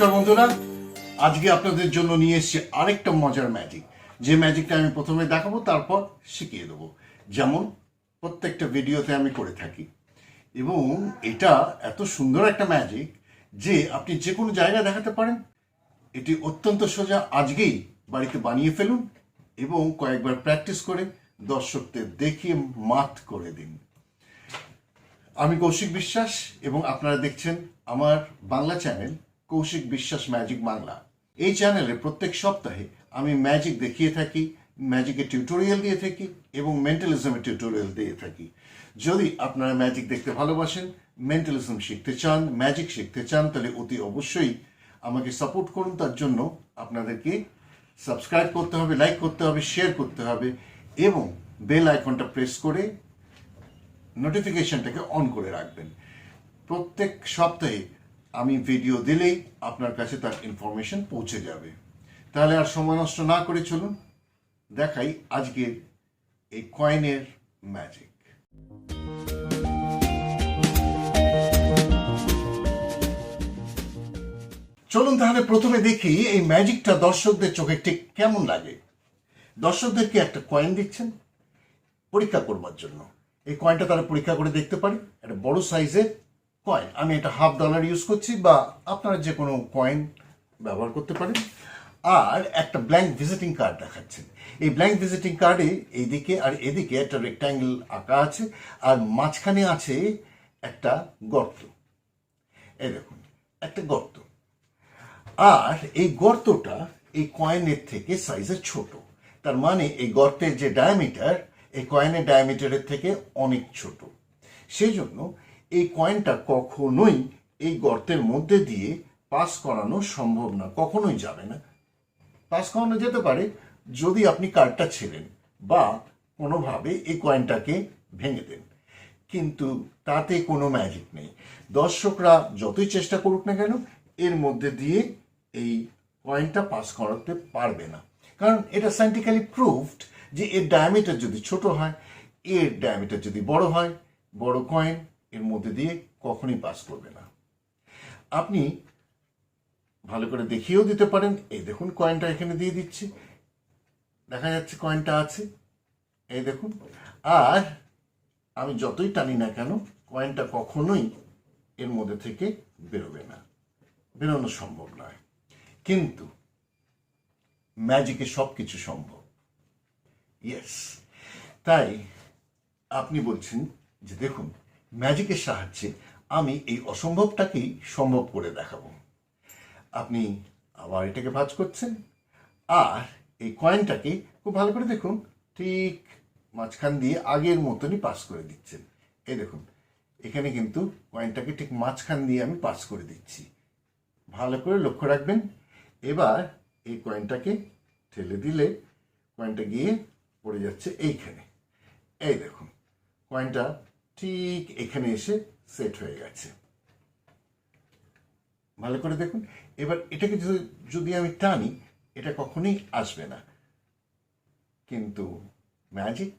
নমস্কার বন্ধুরা। আজকে আপনাদের জন্য নিয়ে এসেছি আরেকটা মজার ম্যাজিক যে ম্যাজিকটা আমি প্রথমে দেখাবো, তারপর শিখিয়ে দেবো। যেমন প্রত্যেকটা ভিডিওতে আমি করে থাকি। এবং এটা এত সুন্দর একটা ম্যাজিক যে আপনি যে কোনো জায়গায় দেখাতে পারেন। এটি অত্যন্ত সোজা আজকেই বাড়িতে বানিয়ে ফেলুন এবং কয়েকবার প্র্যাকটিস করে দর্শকদের দেখিয়ে মাত করে দিন। আমি কৌশিক বিশ্বাস এবং আপনারা দেখছেন আমার বাংলা চ্যানেল কৌশিক বিশ্বাস ম্যাজিক বাংলা এই চ্যানেলে প্রত্যেক সপ্তাহে আমি ম্যাজিক দেখিয়ে থাকি ম্যাজিকের টিউটোরিয়াল দিয়ে থাকি এবং মেন্টালিজমের টিউটোরিয়াল দিয়ে থাকি। যদি আপনারা ম্যাজিক দেখতে ভালোবাসেন মেন্টালিজম শিখতে চান ম্যাজিক শিখতে চান, তাহলে অতি অবশ্যই আমাকে সাপোর্ট করুন। তার জন্য আপনাদেরকে সাবস্ক্রাইব করতে হবে লাইক করতে হবে শেয়ার করতে হবে এবং বেল আইকনটা প্রেস করে নোটিফিকেশনটাকে অন করে রাখবেন। প্রত্যেক সপ্তাহে আমি ভিডিও দিলেই আপনার কাছে তার ইনফরমেশন পৌঁছে যাবে। তাহলে আর সময় নষ্ট না করে চলুন, দেখাই আজকের এই কয়েনের ম্যাজিক চলুন তাহলে প্রথমে দেখি এই ম্যাজিকটা দর্শকদের চোখে ঠিক কেমন লাগে। দর্শকদেরকে একটা কয়েন দিচ্ছেন? পরীক্ষা করবার জন্য। এই কয়েনটা তারা পরীক্ষা করে দেখতে পারে। একটা বড় সাইজের কয়েন আমি এটা হাফ ডলার ইউজ করছি বা আপনারা যে কোনো কয়েন ব্যবহার করতে পারেন। আর একটা ব্ল্যাঙ্ক ভিজিটিং কার্ড দেখাচ্ছেন। এই ব্ল্যাঙ্ক ভিজিটিং কার্ডে এইদিকে আর এদিকে একটা রেক্ট্যাঙ্গেল আঁকা আছে আর মাঝখানে আছে একটা গর্ত। এই দেখুন, একটা গর্ত। আর এই গর্তটা এই কয়েনের থেকে সাইজে ছোট। তার মানে এই গর্তের যে ডায়ামিটার এই কয়েনের ডায়ামিটারের থেকে অনেক ছোট। সেই জন্য এই কয়েনটা কখনোই এই গর্তের মধ্যে দিয়ে পাস করানো সম্ভব না, কখনোই যাবে না। পাস করানো যেতে পারে যদি আপনি কার্ডটা ছেড়েন বা কোনোভাবে এই কয়েনটাকে ভেঙে দেন। কিন্তু তাতে কোনো ম্যাজিক নেই। দর্শকরা যতই চেষ্টা করুক না কেন, এর মধ্যে দিয়ে এই কয়েনটা পাস করাতে পারবে না। কারণ এটা সাইন্টিফিক্যালি প্রুভড যে এর ডায়ামিটার যদি ছোট হয়, এর ডায়ামিটার যদি বড় হয়, বড় কয়েন এর মধ্যে দিয়ে কখনই পাস করবে না। আপনি ভালো করে দেখিয়েও দিতে পারেন। এই দেখুন কয়েনটা এখানে দিয়ে দিচ্ছি। দেখা যাচ্ছে কয়েনটা আছে। এই দেখুন। আর আমি যতই টানি না কেন কয়েনটা কখনোই এর মধ্যে থেকে বেরোবে না। বেরোনো সম্ভব নয়। কিন্তু ম্যাজিকে সব কিছু সম্ভব। ইয়েস তাই আপনি বলছেন যে দেখুন ম্যাজিকের সাহায্যে আমি এই অসম্ভবটাকেই সম্ভব করে দেখাবো। আপনি আবার এটাকে ভাজ করছেন। আর এই কয়েনটাকে খুব ভালো করে দেখুন, ঠিক মাঝখান দিয়ে আগের মতনই পাস করে দিচ্ছেন। এই দেখুন, এখানে কিন্তু কয়েনটাকে ঠিক মাঝখান দিয়ে আমি পাস করে দিচ্ছি। ভালো করে লক্ষ্য রাখবেন। এবার এই কয়েনটাকে ঠেলে দিলে কয়েনটা গিয়ে পড়ে যাচ্ছে এইখানে। এই দেখুন, কয়েনটা ঠিক এখানে এসে সেট হয়ে গেছে। ভালো করে দেখুন। এবার এটাকে যদি আমি টানি, এটা কখনোই আসবে না। কিন্তু ম্যাজিক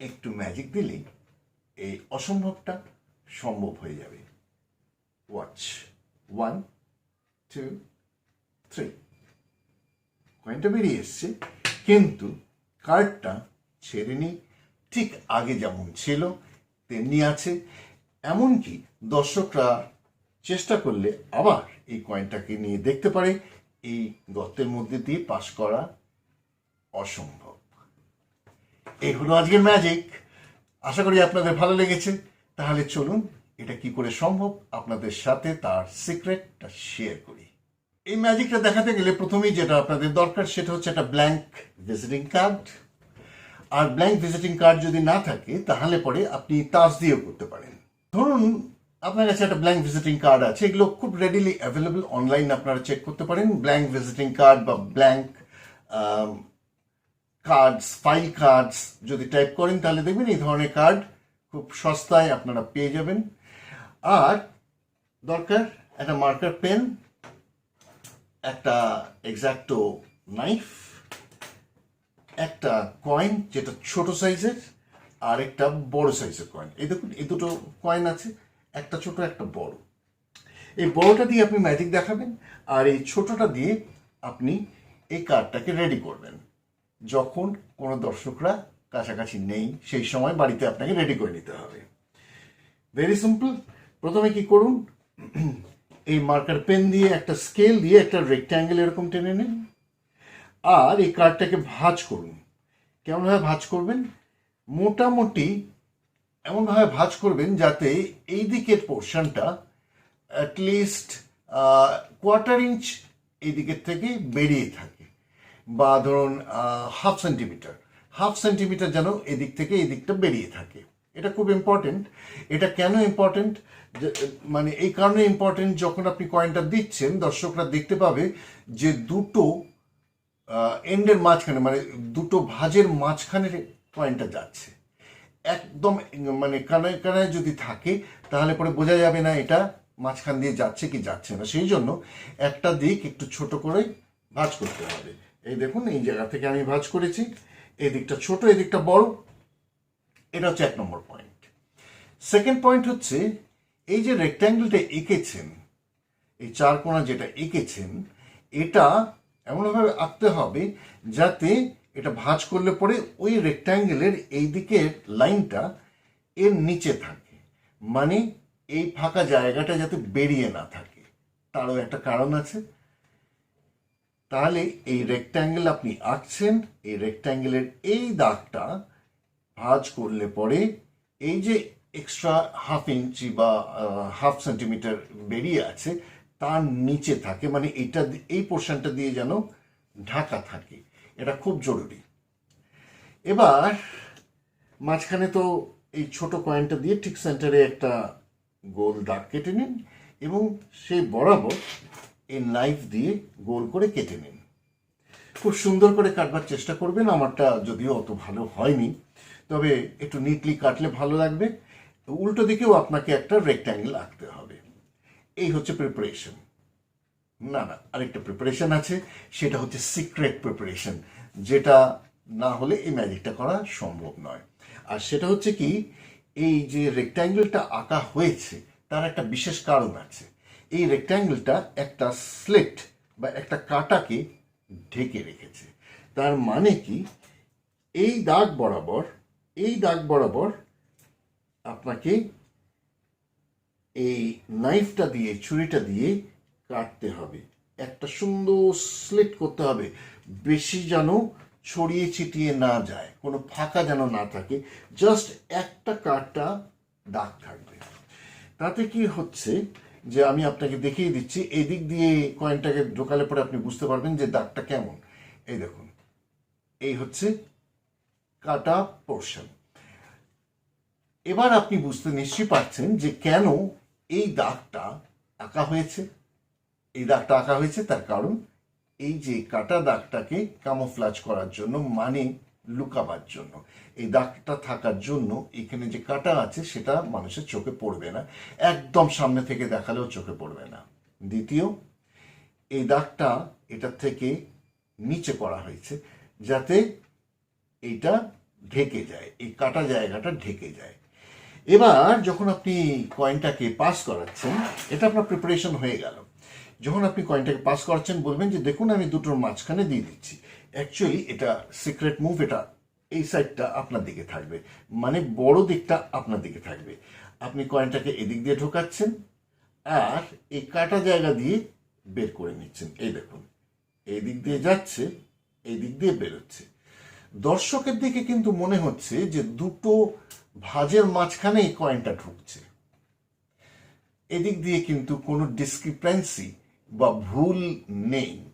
একটু ম্যাজিক দিলেই এই অসম্ভবটা সম্ভব হয়ে যাবে। ওয়াচ ওয়ান টু থ্রি কয়েনটা বেরিয়ে এসছে, কিন্তু কার্ডটা ছেড়ে নিই। ঠিক আগে যেমন ছিল তেমনি আছে। এমনকি দর্শকরা চেষ্টা করলে আবার এই কয়েনটাকে নিয়ে দেখতে পারে, এই গর্তের মধ্যে দিয়ে পাস করা অসম্ভব। এই হলো আজকের ম্যাজিক আশা করি আপনাদের ভালো লেগেছে। তাহলে চলুন, এটা কি করে সম্ভব? আপনাদের সাথে তার সিক্রেটটা শেয়ার করি। এই ম্যাজিকটা দেখাতে গেলে প্রথমেই যেটা আপনাদের দরকার, সেটা হচ্ছে একটা ব্ল্যাঙ্ক ভিজিটিং কার্ড আর ব্ল্যাঙ্ক ভিজিটিং কার্ড যদি না থাকে, তাহলে পরে আপনি তাস দিয়েও করতে পারেন। ধরুন, আপনার কাছে একটা ব্ল্যাঙ্ক ভিজিটিং কার্ড আছে, এগুলো খুব রেডিলি অ্যাভেলেবল অনলাইন আপনারা চেক করতে পারেন। ব্ল্যাঙ্ক ভিজিটিং কার্ড বা ব্ল্যাঙ্ক কার্ডস ফাইল কার্ডস যদি টাইপ করেন, তাহলে দেখবেন এই ধরনের কার্ড খুব সস্তায় আপনারা পেয়ে যাবেন। আর দরকার একটা মার্কার পেন একটা এক্সাক্টো নাইফ একটা কয়েন যেটা ছোট সাইজের আর একটা বড় সাইজের কয়েন এই দেখুন, এই দুটো কয়েন আছে, একটা ছোট, একটা বড়। এই বড়টা দিয়ে আপনি ম্যাজিক দেখাবেন, আর এই ছোটটা দিয়ে আপনি এই কার্ডটাকে রেডি করবেন। যখন কোনো দর্শকরা কাছাকাছি নেই, সেই সময় বাড়িতে আপনাকে রেডি করে নিতে হবে। ভেরি সিম্পল প্রথমে কি করুন, এই মার্কার পেন দিয়ে একটা স্কেল দিয়ে একটা রেক্ট্যাঙ্গেল এরকম টেনে নিন। আর এই কার্ডটাকে ভাঁজ করুন। কেমনভাবে ভাঁজ করবেন? মোটামুটি এমনভাবে ভাঁজ করবেন যাতে এই দিকের পোর্শনটা অ্যাটলিস্ট কোয়ার্টার ইঞ্চ এই দিকের থেকে বেরিয়ে থাকে। বা ধরুন হাফ সেন্টিমিটার হাফ সেন্টিমিটার যেন এদিক থেকে এই দিকটা বেরিয়ে থাকে। এটা খুব ইম্পর্টেন্ট এটা কেন ইম্পর্টেন্ট মানে এই কারণে ইম্পর্টেন্ট যখন আপনি কয়েনটা দিচ্ছেন, দর্শকরা দেখতে পাবে যে দুটো এন্ডের মাঝখানে মানে দুটো ভাজের মাঝখানে পয়েন্টটা যাচ্ছে। একদম মানে কানায় কানায় যদি থাকে, তাহলে পরে বোঝা যাবে না এটা মাঝখান দিয়ে যাচ্ছে কি যাচ্ছে না। সেই জন্য একটা দিক একটু ছোট করে ভাঁজ করতে হবে। এই দেখুন, এই জায়গা থেকে আমি ভাজ করেছি। এই দিকটা ছোট, এই দিকটা বড়। এটা হচ্ছে এক নম্বর পয়েন্ট সেকেন্ড পয়েন্ট হচ্ছে, এই যে রেক্ট্যাঙ্গেলটা এঁকেছেন, এই চার কোণা যেটা এঁকেছেন, এটা এমনভাবে আঁকতে হবে যাতে এটা ভাঁজ করলে পরে ওই রেক্ট্যাঙ্গেলের এই দিকের লাইনটা এর নিচে থাকে। মানে এই ফাঁকা জায়গাটা যাতে বেরিয়ে না থাকে। তারও একটা কারণ আছে। তাহলে এই রেক্ট্যাঙ্গেল আপনি আঁকছেন, এই রেক্ট্যাঙ্গেলের এই দাগটা ভাঁজ করলে পরে এই যে এক্সট্রা হাফ ইঞ্চি বা হাফ সেন্টিমিটার বেরিয়ে আছে তার নিচে থাকে মানে এটা এই পোর্শনটা দিয়ে যেন ঢাকা থাকে। এটা খুব জরুরি। এবার মাঝখানে তো এই ছোট কয়েনটা দিয়ে ঠিক সেন্টারে একটা গোল দাগ কেটে নিন এবং সেই বরাবর এই নাইফ দিয়ে গোল করে কেটে নিন। খুব সুন্দর করে কাটবার চেষ্টা করবেন, আমারটা যদিও অত ভালো হয়নি, তবে একটু নিটলি কাটলে ভালো লাগবে। উল্টো দিকেও আপনাকে একটা রেক্ট্যাঙ্গেল আঁকতে হবে। এই হচ্ছে প্রিপারেশন না না, আরেকটা প্রিপারেশন আছে, সেটা হচ্ছে সিক্রেট প্রিপারেশন যেটা না হলে এই ম্যাজিকটা করা সম্ভব নয়। আর সেটা হচ্ছে কি, এই যে রেক্ট্যাঙ্গেলটা আঁকা হয়েছে, তার একটা বিশেষ কারণ আছে। এই রেক্ট্যাঙ্গেলটা একটা স্লেট বা একটা কাটাকে ঢেকে রেখেছে। তার মানে কি, এই দাগ বরাবর, এই দাগ বরাবর আপনাকে এই নাইফটা দিয়ে, ছুরিটা দিয়ে কাটতে হবে। একটা সুন্দর স্লিট করতে হবে। বেশি যেন ছড়িয়ে ছিটিয়ে না যায়, কোনো ফাঁকা যেন না থাকে জাস্ট একটা কাটটা দাগ থাকবে। তাতে কি হচ্ছে যে আমি আপনাকে দেখিয়ে দিচ্ছি, এই দিক দিয়ে কয়েনটাকে ঢোকালে পরে আপনি বুঝতে পারবেন যে দাগটা কেমন। এই দেখুন, এই হচ্ছে কাটা পোর্শন এবার আপনি বুঝতে নিশ্চয়ই পারছেন যে কেন এই দাগটা আঁকা হয়েছে, এই দাগটা আঁকা হয়েছে তার কারণ এই যে কাটা দাগটাকে কামোফ্লাজ করার জন্য মানে লুকাবার জন্য। এই দাগটা থাকার জন্য এখানে যে কাটা আছে সেটা মানুষের চোখে পড়বে না। একদম সামনে থেকে দেখালেও চোখে পড়বে না। দ্বিতীয়, এই দাগটা এটার থেকে নিচে করা হয়েছে যাতে এইটা ঢেকে যায়, এই কাটা জায়গাটা ঢেকে যায়। এবার যখন আপনি কয়েনটাকে পাস করাচ্ছেন, এটা আপনার প্রিপারেশন হয়ে গেল। যখন আপনি কয়েনটাকে পাস করাচ্ছেন, বলবেন যে, দেখুন, আমি দুটোর মাঝখানে দিয়ে দিচ্ছি। অ্যাকচুয়ালি এটা সিক্রেট মুভ এটা এই সাইডটা আপনার দিকে থাকবে। মানে বড় দিকটা আপনার দিকে থাকবে। আপনি কয়েনটাকে এদিক দিয়ে ঢোকাচ্ছেন আর এই কাটা জায়গা দিয়ে বের করে নিচ্ছেন। এই দেখুন, এই দিক দিয়ে যাচ্ছে, এই দিক দিয়ে বেরোচ্ছে। দর্শকের দিকে কিন্তু মনে হচ্ছে যে, দুটো ভাজের মাঝখানে এই কয়েনটা ঢুকছে। এদিক দিয়ে কিন্তু কোনো ডিসক্রিপেন্সি বা ভুল নেই।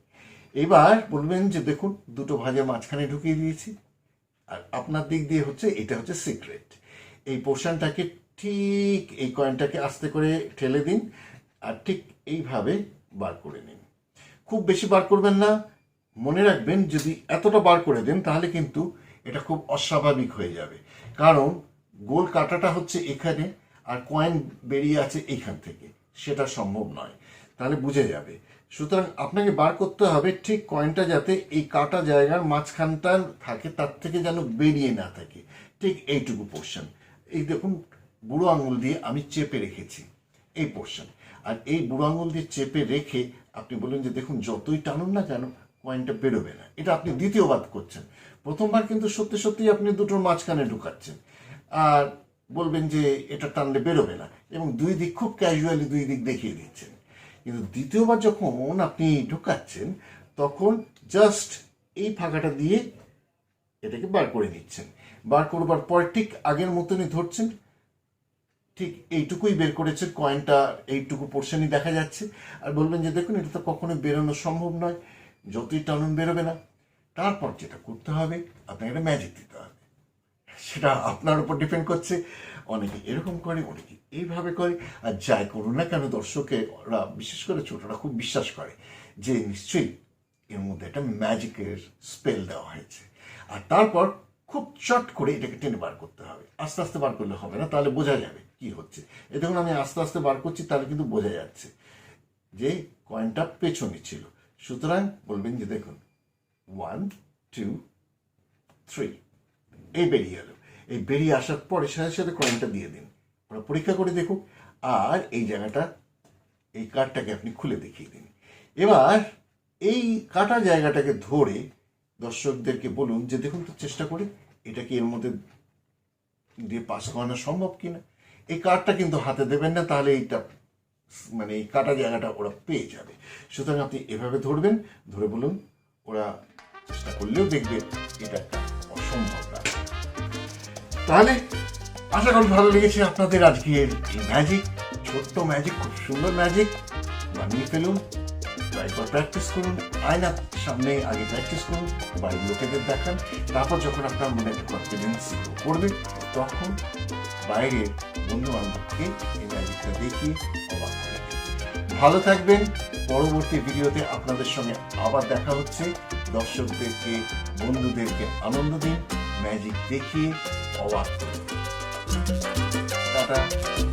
এবার বলবেন যে দেখুন, দুটো ভাজের মাঝখানে ঢুকিয়ে দিয়েছি। আর আপনার দিক দিয়ে হচ্ছে, এটা হচ্ছে সিক্রেট এই পোর্শনটাকে ঠিক এই কয়েনটাকে আস্তে করে ঠেলে দিন আর ঠিক এইভাবে বার করে নিন। খুব বেশি বার করবেন না। মনে রাখবেন, যদি এতটা বার করে দেন, তাহলে কিন্তু এটা খুব অস্বাভাবিক হয়ে যাবে। কারণ গোল কাটাটা হচ্ছে এখানে, আর কয়েন বেরিয়ে আছে এইখান থেকে। সেটা সম্ভব নয়। তাহলে বুঝে যাবে। সুতরাং আপনাকে বার করতে হবে ঠিক কয়েনটা যাতে এই কাটা জায়গার মাঝখানটা থাকে, তার থেকে যেন বেরিয়ে না থাকে। ঠিক এইটুকু পোর্শন এই দেখুন, বুড়ো আঙুল দিয়ে আমি চেপে রেখেছি এই পোর্শন আর এই বুড়ো আঙুল দিয়ে চেপে রেখে আপনি বললেন যে, দেখুন, যতই টানুন না কেন কয়েনটা বেরোবে না। এটা আপনি দ্বিতীয়বার করছেন। প্রথমবার কিন্তু সত্যি সত্যি আপনি দুটোর মাঝখানে ঢুকাচ্ছেন। বলবেন যে এটা টানলে বেরোবে না। এবং দুই দিক খুব ক্যাজুয়ালি দুই দিক দেখিয়ে দিচ্ছেন কিন্তু দ্বিতীয়বার যখন আপনি ঢুকাচ্ছেন, তখন জাস্ট এই ফাঁকাটা দিয়ে এটাকে বার করে নিচ্ছেন। বার করবার পর ঠিক আগের মতনই ধরছেন। ঠিক এইটুকুই বের করেছে কয়েনটা এইটুকু পোর্শনই দেখা যাচ্ছে। আর বলবেন যে দেখুন, এটা তো কখনো বেরোনো সম্ভব নয়। যতই টানুন, বেরোবে না। তারপর যেটা করতে হবে, আপনাকে একটা ম্যাজিক দিতে হবে। সেটা আপনার উপর ডিপেন্ড করছে। অনেকে এরকম করে, অনেকে এইভাবে করে। আর যাই করুন না কেন দর্শকে ওরা বিশেষ করে ছোটরা খুব বিশ্বাস করে যে নিশ্চয়ই এর মধ্যে একটা ম্যাজিকের স্পেল দেওয়া হয়েছে। আর তারপর খুব চট করে এটাকে টেনে বার করতে হবে। আস্তে আস্তে বার করলে হবে না, তাহলে বোঝা যাবে কি হচ্ছে। এ দেখুন, আমি আস্তে আস্তে বার করছি, তাহলে কিন্তু বোঝা যাচ্ছে যে কয়েনটা পেছনে ছিল। সুতরাং বলবেন যে দেখুন ওয়ান টু থ্রি এই বেরিয়ে এলো। এই বেরিয়ে আসার পরে সাথে সাথে কয়েনটা দিয়ে দিন। ওরা পরীক্ষা করে দেখুক আর এই জায়গাটা, এই কার্ডটাকে আপনি খুলে দেখিয়ে দিন। এবার এই কাটা জায়গাটাকে ধরে দর্শকদেরকে বলুন যে দেখুন তো চেষ্টা করে, এটা কি এর মধ্যে দিয়ে পাস করানো সম্ভব কিনা? এই কার্ডটা কিন্তু হাতে দেবেন না, তাহলে এইটা মানে এই কাটা জায়গাটা ওরা পেয়ে যাবে। সুতরাং আপনি এভাবে ধরবেন, ধরে বলুন, ওরা চেষ্টা করলেও দেখবে এটা তাহলে আশা করি ভালো লেগেছে আপনাদের আজকের এই ম্যাজিক ছোট্ট ম্যাজিক খুব সুন্দর ম্যাজিক বানিয়ে ফেলুন একবার প্র্যাকটিস করুন সামনে আগে প্র্যাকটিস করুন, বাড়ির লোকেদের দেখান। তারপর যখন আপনার মনে করবে, তখন বাইরের বন্ধু বান্ধবকে এই ম্যাজিকটা দেখিয়ে অবাক ভালো থাকবেন, পরবর্তী ভিডিওতে আপনাদের সঙ্গে আবার দেখা হচ্ছে। দর্শকদেরকে বন্ধুদেরকে আনন্দ দিন ম্যাজিক দেখিয়ে অবাক করুন। টাটা।